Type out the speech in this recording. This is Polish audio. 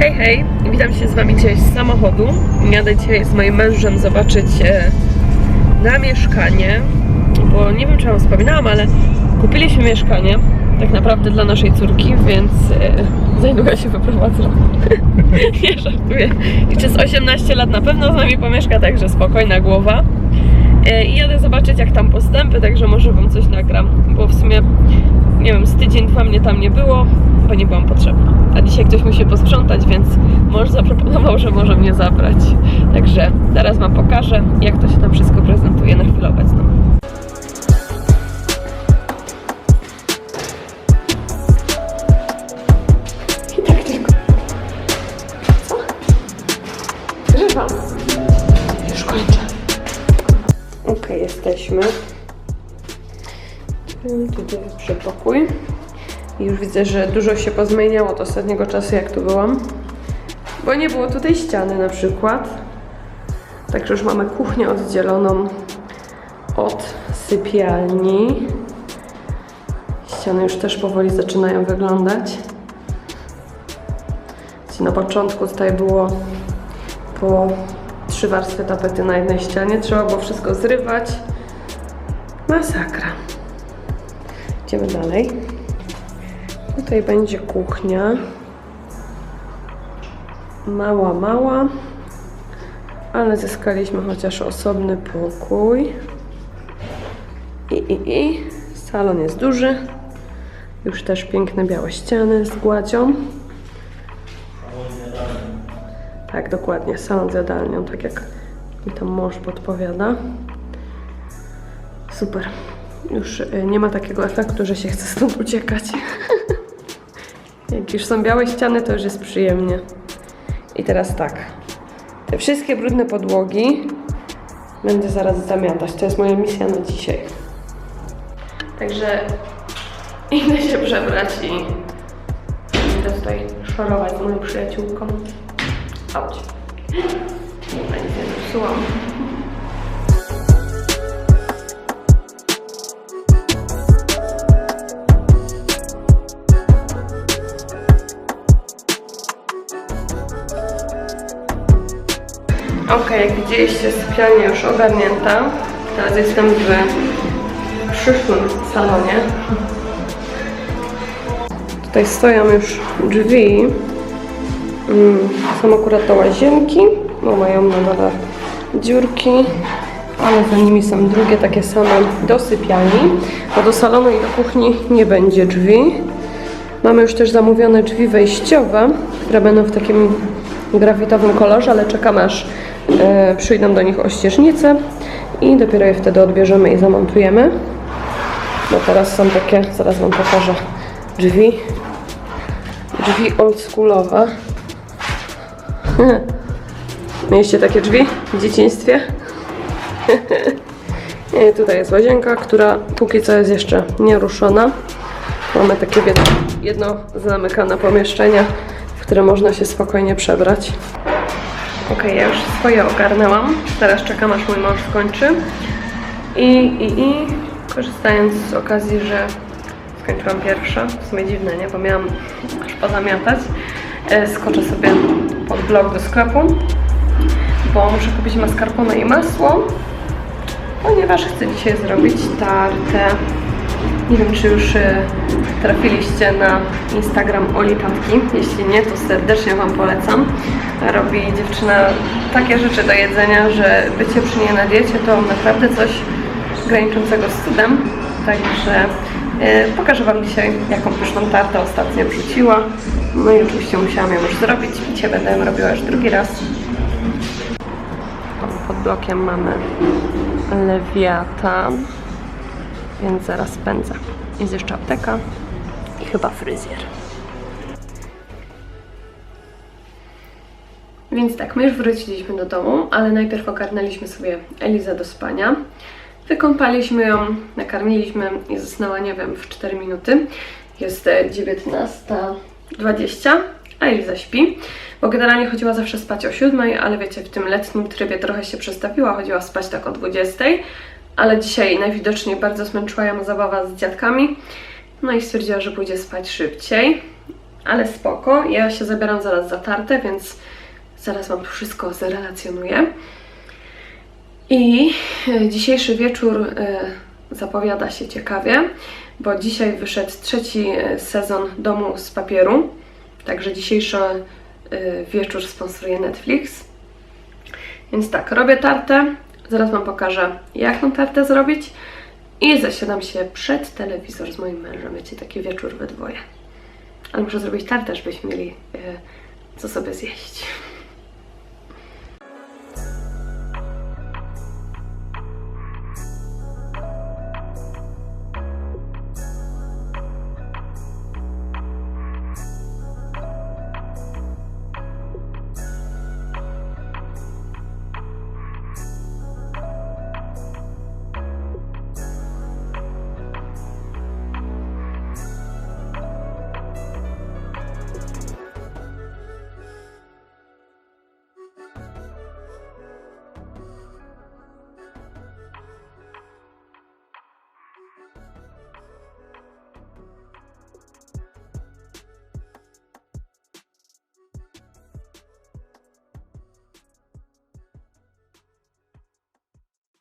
Hej, hej, witam się z Wami dzisiaj z samochodu. Jadę dzisiaj z moim mężem zobaczyć e, na mieszkanie, bo nie wiem, czy Wam wspominałam, ale kupiliśmy mieszkanie tak naprawdę dla naszej córki, więc e, za niedługo się wyprowadzę. nie żartuję. I przez 18 lat na pewno z nami pomieszka, także spokojna głowa. E, I jadę zobaczyć, jak tam postępy, także może Wam coś nagram, bo w sumie, nie wiem, z tydzień, dwa mnie tam nie było, bo nie byłam potrzebna. A dzisiaj ktoś musi posprzątać, więc mąż zaproponował, że może mnie zabrać. Także teraz Wam pokażę, jak to się tam wszystko prezentuje na chwilę obecną. Jesteśmy. Mm, Tutaj przedpokój. I Już widzę, że dużo się pozmieniało od ostatniego czasu, jak tu byłam. Bo nie było tutaj ściany na przykład. Także już mamy kuchnię oddzieloną od sypialni. Ściany już też powoli zaczynają wyglądać. Na początku tutaj było po trzy warstwy tapety na jednej ścianie. Trzeba było wszystko zrywać. Masakra. Idziemy dalej. Tutaj będzie kuchnia. Mała, mała. Ale zyskaliśmy chociaż osobny pokój. I, i, i. Salon jest duży. Już też piękne białe ściany z gładzią. Tak, dokładnie. Salon z jadalnią, tak jak mi tam mąż podpowiada. Super. Już y, nie ma takiego efektu, że się chce stąd uciekać. Jak już są białe ściany, to już jest przyjemnie. I teraz tak. Te wszystkie brudne podłogi będę zaraz zamiatać. To jest moja misja na dzisiaj. Także idę się przebrać i idę tutaj szorować z moją przyjaciółką. A nic nie zepsułam. Ok, jak widzieliście, sypialnia już ogarnięta. Teraz jestem w przyszłym salonie. Tutaj stoją już drzwi. Mm, Są akurat to łazienki, bo mają na dole dziurki, ale za nimi są drugie takie same do sypialni, bo do salonu i do kuchni nie będzie drzwi. Mamy już też zamówione drzwi wejściowe, które będą w takim grafitowym kolorze, ale czekamy aż e, przyjdą do nich ościeżnice i dopiero je wtedy odbierzemy i zamontujemy. Bo teraz są takie, zaraz Wam pokażę, drzwi, drzwi oldschoolowe. Mieliście takie drzwi w dzieciństwie? I tutaj jest łazienka, która póki co jest jeszcze nieruszona. Mamy takie jedno, jedno zamykane pomieszczenie, w które można się spokojnie przebrać. Ok, ja już swoje ogarnęłam. Teraz czekam aż mój mąż skończy. I, i, i korzystając z okazji, że skończyłam pierwsza, w sumie dziwne, nie? Bo miałam aż pozamiatać. E, Skoczę sobie pod blok do sklepu, bo muszę kupić mascarpone i masło, ponieważ chcę dzisiaj zrobić tartę. Nie wiem, czy już e, trafiliście na Instagram Oli Tatki. Jeśli nie, to serdecznie Wam polecam. Robi dziewczyna takie rzeczy do jedzenia, że bycie przy niej na diecie to naprawdę coś graniczącego z cudem. Także e, pokażę Wam dzisiaj, jaką pyszną tartę ostatnio wrzuciła. No i oczywiście musiałam ją już zrobić. Dzisiaj będę ją robiła już drugi raz. Pod blokiem mamy lewiatan więc zaraz spędzę. Jest jeszcze apteka i chyba fryzjer. Więc tak, my już wróciliśmy do domu, ale najpierw ogarnęliśmy sobie Elizę do spania. Wykąpaliśmy ją, nakarmiliśmy i zasnęła, nie wiem, w 4 minuty. Jest e, 19.20, a Eliza śpi, bo generalnie chodziła zawsze spać o 7, ale wiecie, w tym letnim trybie trochę się przestawiła, chodziła spać tak o 20, ale dzisiaj najwidoczniej bardzo zmęczyła ją zabawa z dziadkami, no i stwierdziła, że pójdzie spać szybciej. ale spoko. Ja się zabieram zaraz za tartę, więc zaraz Wam to wszystko zrelacjonuję. I e, dzisiejszy wieczór e, zapowiada się ciekawie, bo dzisiaj wyszedł trzeci e, sezon Domu z papieru. Także dzisiejszy wieczór sponsoruje Netflix. Więc tak, robię tartę. Zaraz Wam pokażę, jak tą tartę zrobić. I zasiadam się przed telewizor z moim mężem. Wiecie, taki wieczór we dwoje. Ale muszę zrobić tartę, żebyśmy mieli co sobie zjeść.